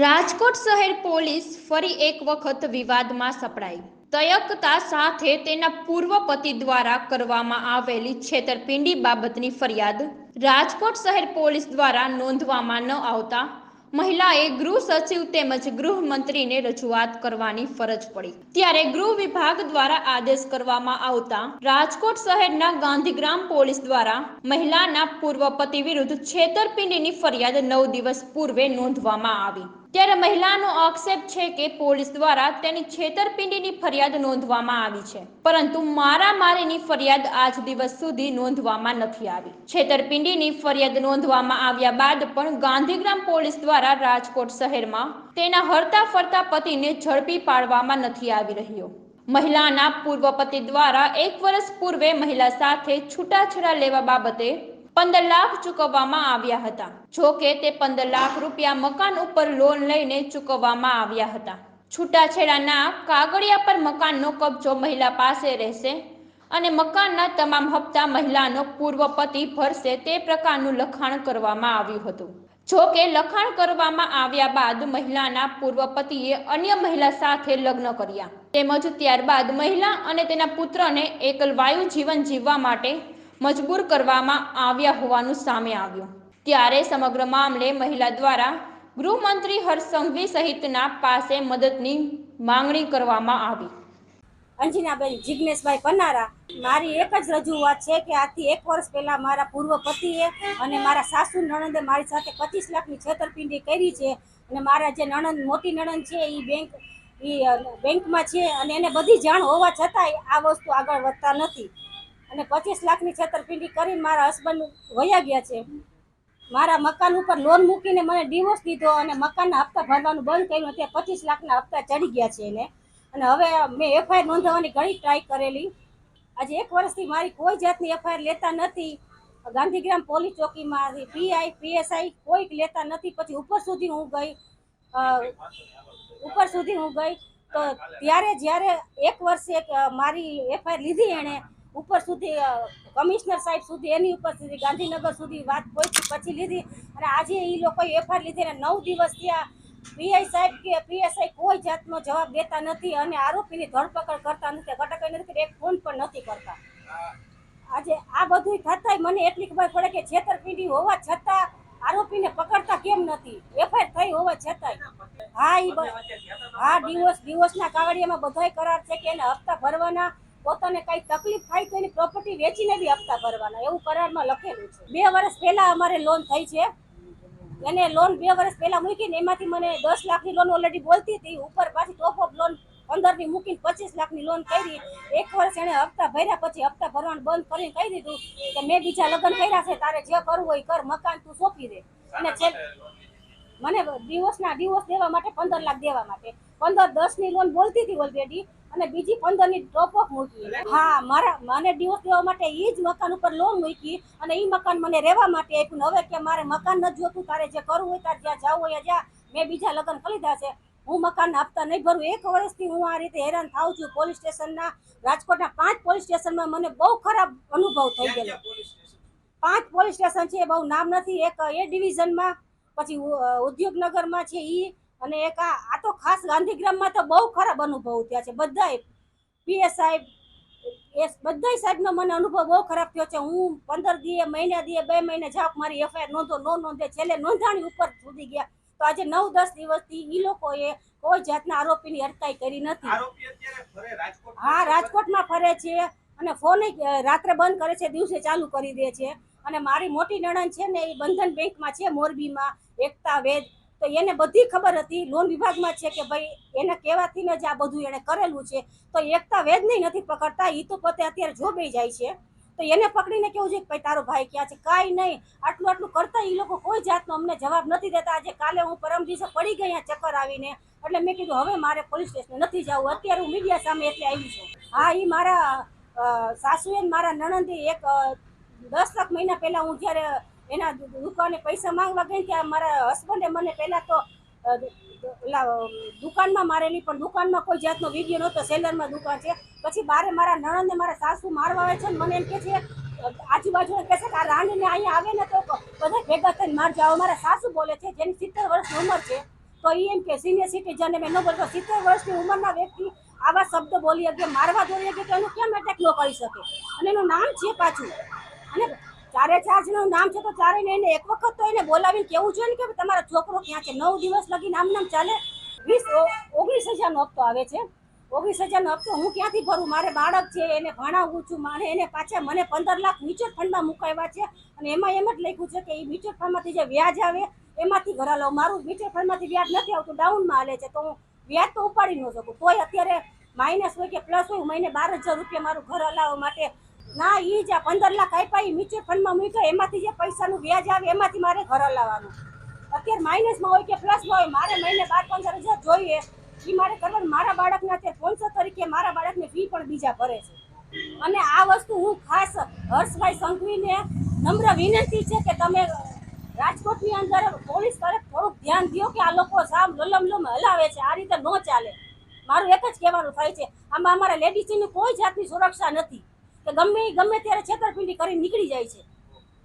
રાજકોટ શહેર પોલીસ ફરી એક વખત વિવાદમાં સપડાઈ. તયકતા સાથે તેના પૂર્વ પતિ દ્વારા કરવામાં આવેલી છેતરપિંડી બાબતની ફરિયાદ રાજકોટ શહેર પોલીસ દ્વારા નોંધવામાં ન આવતા મહિલાએ ગૃહ સચિવ તેમજ ગૃહમંત્રીને રજૂઆત કરવાની ફરજ પડી. ત્યારે ગૃહ વિભાગ દ્વારા આદેશ કરવામાં આવતા રાજકોટ શહેરના ગાંધીગ્રામ પોલીસ દ્વારા મહિલાના પૂર્વ પતિ વિરુદ્ધ છેતરપિંડીની ફરિયાદ નવ દિવસ પૂર્વે નોંધવામાં આવી. ત્યારે મહિલાનો આક્ષેપ છે કે પોલીસ દ્વારા તેની છેતરપિંડીની ફરિયાદ નોંધવામાં આવી છે. પરંતુ મારામારીની ફરિયાદ આજ દિવસ સુધી નોંધવામાં નથી આવી. છેતરપિંડીની ફરિયાદ નોંધવામાં આવ્યા બાદ પણ ગાંધીગ્રામ પોલીસ દ્વારા રાજકોટ શહેરમાં તેના હરતા ફરતા પતિને ઝડપી પાડવામાં નથી આવી રહ્યો. મહિલાના પૂર્વ પતિ દ્વારા એક વર્ષ પૂર્વે મહિલા સાથે છૂટાછેડા લેવા બાબતે પંદર લાખ ચૂકવવામાં આવ્યા હતા. જો કે તે પંદર લાખ રૂપિયા મકાન ઉપર લોન લઈને ચૂકવવામાં આવ્યા હતા. છૂટાછેડાના કાગળિયા પર મકાનનો કબજો મહિલા પાસે રહેશે અને મકાનના તમામ હપ્તા મહિલાનો પૂર્વ પતિ ભરશે તે પ્રકારનું લખાણ કરવામાં આવ્યું હતું. જો કે લખાણ કરવામાં આવ્યા બાદ મહિલાના પૂર્વ પતિએ અન્ય મહિલા સાથે લગ્ન કર્યા. તેમજ ત્યારબાદ મહિલા અને તેના પુત્રને એકલવાયુ જીવન જીવવા માટે મજબૂર કરવામાં આવ્યા હોવાનું સામે આવ્યું. ત્યારે સમગ્ર મામલે મહિલા દ્વારા ગૃહમંત્રી હર્ષ સંઘવી સહિતના પાસે મદદની માંગણી કરવામાં આવી. અંજનાબેન જિજ્ઞેશભાઈ પનારા મારી એક જ રજૂઆત છે કે આજથી એક વર્ષ પહેલા મારા પૂર્વ પતિએ અને મારા સાસુ નણંદે મારી સાથે પચીસ લાખની છેતરપિંડી કરી છે અને મારા જે નણંદ, મોટી નણંદ છે એ બેંક એ બેંકમાં છે અને એને બધી જાણ હોવા છતાંય આ વસ્તુ આગળ વધતા નથી. અને પચીસ લાખની છેતરપિંડી કરીને મારા હસબન્ડ વયા ગયા છે. મારા મકાન ઉપર લોન મૂકીને મને ડિવોર્સ દીધો અને મકાનના હપ્તા ભરવાનું બંધ કર્યું તે પચીસ લાખના હપ્તા ચડી ગયા છે એને. અને હવે મેં એફઆઈઆર નોંધાવવાની ઘણી ટ્રાય કરેલી. આજે એક વર્ષથી મારી કોઈ જાતની એફઆઈઆર લેતા નથી. Gandhigram police ચોકીમાં P I P S I કોઈક લેતા નથી. પછી ઉપર સુધી હું ગઈ. ઉપર સુધી હું ગઈ. તો ત્યારે જ્યારે એક વર્ષે મારી એફઆઈઆર લીધી એણે ઉપર સુધી કમિશનર સાહેબ સુધી, એની ઉપર સુધી, ગાંધીનગર સુધી વાત પહોંચી, પછી લીધી. અને આજે એ લોકોએ એફઆઈઆર લીધી અને નવ દિવસ થયા. પીઆઈ સાહેબ કે પીએસઆઈ કોઈ જાતનો જવાબ દેતા નથી અને આરોપીની ધરપકડ કરતા નથી. કટકાઈ નથી એક ફોન પણ નથી કરતા. આજે આ બધું થતાંય મને એટલી ખબર પડે કે છેતરપિંડી હોવા છતાં આરોપીને પકડતા કેમ નથી? એફઆઈઆર થઈ હોવા છતાંય. હા એ હા, દિવસ, દિવસના કાવડિયામાં બધાય કરાર છે કે એને હપ્તા ભરવાના પોતાને કઈ તકલીફ થાય તો એની પ્રોપર્ટી વેચીને બી હપ્તા ભરવાના એવું કરારમાં લખેલું છે. બે વર્ષ પહેલા અમારે લોન થઈ છે. એને લોન બે વર્ષ પહેલા મૂકીને એમાંથી મને દસ લાખની લોન ઓલરેડી બોલતી હતી. ઉપર પાછી ટોપ ઓફ લોન પંદરની મૂકીને પચીસ લાખની લોન કરી. એક વર્ષ એણે હપ્તા ભર્યા પછી હપ્તા ભરવાનું બંધ કરીને કહી દીધું કે મેં બીજા લગ્ન કર્યા છે તારે જે કરવું હોય કર મકાન તું સોંપી દે. અને છે મને દિવસના દિવસ દેવા માટે પંદર લાખ દેવા માટે. પંદર દસની લોન બોલતી હતી ઓલરેડી અને બીજી પંદરની ડ્રોપ ઓફ મૂકી. હા મારા મને ડિવોર્સ લેવા માટે એ જ મકાન ઉપર લોન મૂકી અને એ મકાન મને રહેવા માટે આપ્યું હવે કે મારે મકાન ન જોતું તારે જે કરવું હોય તારે જ્યાં જવું હોય જ્યાં મેં બીજા લગ્ન કરી લીધા છે. હું મકાન આપતા નહીં ભરું. એક વર્ષથી હું આ રીતે હેરાન થાઉં છું પોલીસ સ્ટેશનના રાજકોટના પાંચ પોલીસ સ્ટેશનમાં મને બહુ ખરાબ અનુભવ થઈ ગયેલો પાંચ પોલીસ સ્ટેશન છે બહુ નામ નથી. એક એ ડિવિઝનમાં પછી ઉદ્યોગનગરમાં છે ઈ. અને એક આ તો ખાસ ગાંધીગ્રામમાં તો બહુ ખરાબ અનુભવ થયા છે. બધાય પીએસ સાહેબ એ બધાય સાહેબનો મને અનુભવ બહુ ખરાબ થયો છે. હું પંદર દીએ મહિને દીએ બે મહિને જાઉં મારી એફઆઈઆર નોંધો નો નોંધે. છેલ્લે નોંધાણી ઉપર સુધી ગયા. તો આજે નવ દસ દિવસથી એ લોકોએ કોઈ જાતના આરોપીની અટકાઈ કરી નથી. હા રાજકોટમાં ફરે છે અને ફોન રાત્રે બંધ કરે છે દિવસે ચાલુ કરી દે છે. અને મારી મોટી નણંદ છે ને એ બંધન બેંકમાં છે મોરબીમાં. એકતા વેદ. તો એને બધી ખબર હતી. લોન વિભાગમાં છે કે ભાઈ, એને કહેવાથી જ આ બધું એને કરેલું છે. તો એકતા વેદને નથી પકડતા એ તો પોતે અત્યારે જોબે જાય છે. તો એને પકડીને કેવું છે કે ભાઈ, તારો ભાઈ ક્યાં છે? કાંઈ નહીં. આટલું આટલું કરતા એ લોકો કોઈ જાતનો અમને જવાબ નથી દેતા. આજે કાલે હું પરમ દિવસે પડી ગઈ ચક્કર આવીને. એટલે મેં કીધું, હવે મારે પોલીસ સ્ટેશન નથી જવું. અત્યારે હું મીડિયા સામે એટલે આવી છું. હા એ મારા સાસુએ મારા નણંદે એક દસ લાખ મહિના પહેલાં હું જ્યારે એના દુકાને પૈસા માંગવા ગઈ ત્યાં મારા હસબન્ડે મને પહેલાં તો ઓલા, દુકાનમાં મારેલી પણ દુકાનમાં કોઈ જાતનો વીડિયો નહોતો, સેલરમાં દુકાન છે. પછી બારે મારા નણંદને મારા સાસુ મારવા આવે છે મને એમ કે છે આજુબાજુ કહે છે કે આ રાણીને અહીંયા આવે ને તો બધા ભેગા થઈને માર જાઓ. મારા સાસુ બોલે છે, જેની સિત્તેર વર્ષની ઉંમર છે, તો એ એમ કે સિનિયર સિટીઝન મેં ન બોલતો, સિત્તેર વર્ષની ઉંમરના વ્યક્તિ આવા શબ્દ બોલી શકે, મારવા દોરી શકે તો એનું કેમ એટેક ન કરી શકે? અને એનું નામ છે પાછું. અને ચારે ચાર જણનું નામ છે તો ચારે એને એક વખત તો એને બોલાવીને કેવું જોઈએ ને કે તમારો છોકરો ક્યાં છે? નવ દિવસ લગી નામ નામ ચાલે. વીસ ઓગણીસ હજારનો હપ્તો આવે છે. ઓગણીસ હજારનો હપ્તો હું ક્યાંથી ભરું? મારે બાળક છે, એને ભણાવું છું, મારે એને પાછા મને પંદર લાખ મ્યુચ્યુઅલ ફંડમાં મુકાવ્યા છે. અને એમાં એમ જ લખ્યું છે કે એ મ્યુચ્યુઅલ ફંડમાંથી જે વ્યાજ આવે, એમાંથી ઘર હલાવું મારું મ્યુચ્યુઅલ ફંડમાંથી વ્યાજ નથી આવતું, ડાઉનમાં હાલે છે. તો હું વ્યાજ તો ઉપાડી ન શકું. તોય અત્યારે માઇનસ હોય કે પ્લસ હોય મહિને બાર હજાર રૂપિયા મારું ઘર હલાવવા માટે ના, ઈ જ પંદર લાખ આપ્યા એ મ્યુચ્યુઅલ ફંડમાં મૂક્યો, એમાંથી જે પૈસાનું વ્યાજ આવે, એમાંથી મારે ઘર હલાવવાનું. અત્યારે માઇનસમાં હોય કે પ્લસમાં હોય, મારે મહિને બાર પંદર હજાર જોઈએ. એ મારે કરવાનું. મારા બાળકને અત્યારે સ્પોન્સર તરીકે મારા બાળકને ફી પણ બીજા ભરે છે. અને આ વસ્તુ હું ખાસ હર્ષભાઈ સંઘવીને નમ્ર વિનંતી છે કે તમે રાજકોટની અંદર પોલીસ તરફ થોડુંક ધ્યાન દો કે આ લોકો સામ લલમ લમ હલાવે છે. આ રીતે ન ચાલે. મારું એક જ કહેવાનું થાય છે. આમાં અમારા લેડીઝની કોઈ જાતની સુરક્ષા નથી. કે ગમે ગમે ત્યારે છેતરપિંડી કરી નીકળી જાય છે.